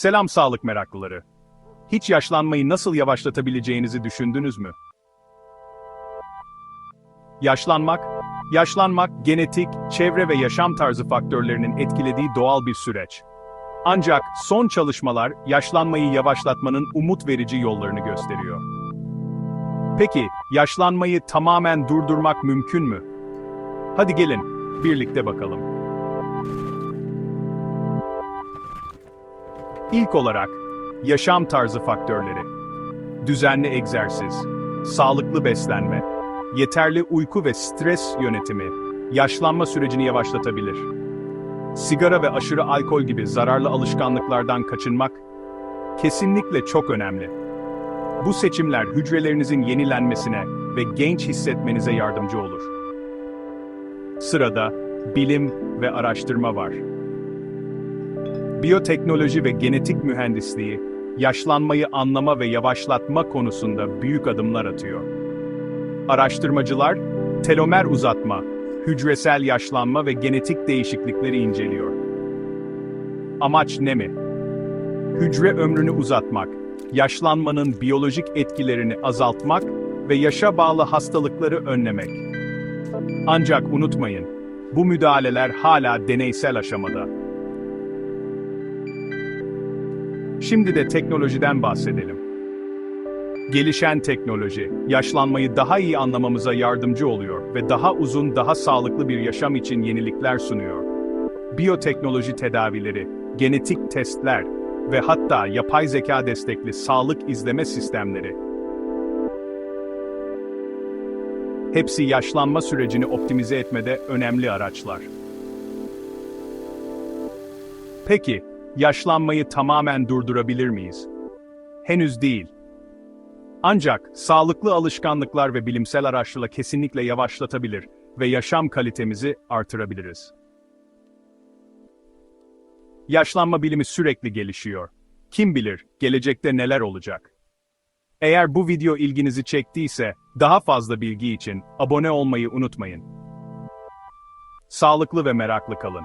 Selam sağlık meraklıları. Hiç yaşlanmayı nasıl yavaşlatabileceğinizi düşündünüz mü? Yaşlanmak, yaşlanmak genetik, çevre ve yaşam tarzı faktörlerinin etkilediği doğal bir süreç. Ancak son çalışmalar yaşlanmayı yavaşlatmanın umut verici yollarını gösteriyor. Peki, yaşlanmayı tamamen durdurmak mümkün mü? Hadi gelin, birlikte bakalım. İlk olarak, yaşam tarzı faktörleri. Düzenli egzersiz, sağlıklı beslenme, yeterli uyku ve stres yönetimi, yaşlanma sürecini yavaşlatabilir. Sigara ve aşırı alkol gibi zararlı alışkanlıklardan kaçınmak, kesinlikle çok önemli. Bu seçimler hücrelerinizin yenilenmesine ve genç hissetmenize yardımcı olur. Sırada, bilim ve araştırma var. Biyoteknoloji ve genetik mühendisliği, yaşlanmayı anlama ve yavaşlatma konusunda büyük adımlar atıyor. Araştırmacılar, telomer uzatma, hücresel yaşlanma ve genetik değişiklikleri inceliyor. Amaç ne mi? Hücre ömrünü uzatmak, yaşlanmanın biyolojik etkilerini azaltmak ve yaşa bağlı hastalıkları önlemek. Ancak unutmayın, bu müdahaleler hala deneysel aşamada. Şimdi de teknolojiden bahsedelim. Gelişen teknoloji, yaşlanmayı daha iyi anlamamıza yardımcı oluyor ve daha uzun, daha sağlıklı bir yaşam için yenilikler sunuyor. Biyoteknoloji tedavileri, genetik testler ve hatta yapay zeka destekli sağlık izleme sistemleri. Hepsi yaşlanma sürecini optimize etmede önemli araçlar. Peki, yaşlanmayı tamamen durdurabilir miyiz? Henüz değil. Ancak sağlıklı alışkanlıklar ve bilimsel araçlarla kesinlikle yavaşlatabilir ve yaşam kalitemizi artırabiliriz. Yaşlanma bilimi sürekli gelişiyor. Kim bilir gelecekte neler olacak? Eğer bu video ilginizi çektiyse daha fazla bilgi için abone olmayı unutmayın. Sağlıklı ve meraklı kalın.